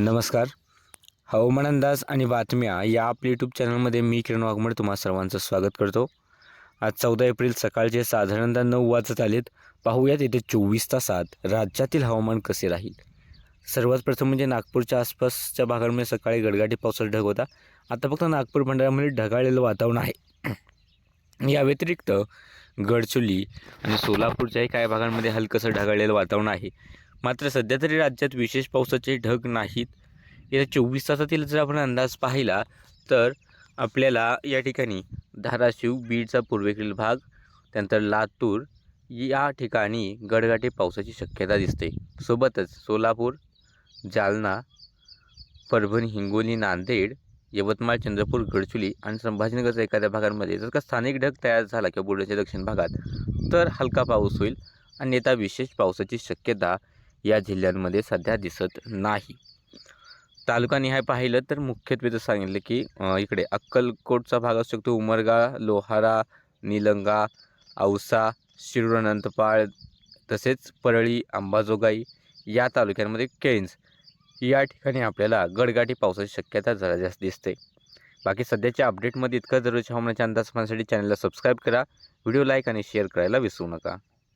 नमस्कार. हवामान अंदाज आणि बातम्या या आपल्या यूट्यूब चॅनलमध्ये मी किरण वाघमड तुम्हा सर्वांचं स्वागत करतो. आज चौदा एप्रिल सकाळचे साधारणतः नऊ वाजत आलेत. पाहूयात येते चोवीस तासात राज्यातील हवामान कसे राहील? सर्वात प्रथम म्हणजे नागपूरच्या आसपासच्या भागांमध्ये सकाळी गडगाटी पावसाचा ढग होता. आता फक्त नागपूर भंडाऱ्यामध्ये ढगाळलेलं वातावरण आहे. या व्यतिरिक्त गडचुली आणि सोलापूरच्याही काही भागांमध्ये हलकंसं ढगाळलेलं वातावरण आहे. मात्र सध्या तरी राज्यात विशेष पावसाचे ढग नाहीत. येत्या चोवीस तासातील जर आपण अंदाज पाहिला तर आपल्याला या ठिकाणी धाराशिव बीडचा पूर्वेकडील भाग त्यानंतर लातूर या ठिकाणी गडगाटे पावसाची शक्यता दिसते. सोबतच सोलापूर जालना परभणी हिंगोली नांदेड यवतमाळ चंद्रपूर गडचुली आणि संभाजीनगरच्या एखाद्या भागांमध्ये जर का स्थानिक ढग तयार झाला किंवा बुलढाण्याच्या दक्षिण भागात तर हलका पाऊस होईल आणि येता विशेष पावसाची शक्यता या जिल्ह्यांमध्ये सध्या दिसत नाही. तालुकानिहाय पाहिलं तर मुख्यत्वे जर सांगितलं की इकडे अक्कलकोटचा भाग असू शकतो उमरगा लोहारा निलंगा औसा शिरूरनंतपाळ तसेच परळी अंबाजोगाई या तालुक्यांमध्ये केळींज या ठिकाणी आपल्याला गडगाठी पावसाची शक्यता जरा जास्त दिसते. बाकी सध्याच्या अपडेटमध्ये इतकं जरूरच्या हवामानाच्या अंदाज पाहण्यासाठी चॅनलला सबस्क्राईब करा. व्हिडिओ लाईक आणि शेअर करायला विसरू नका.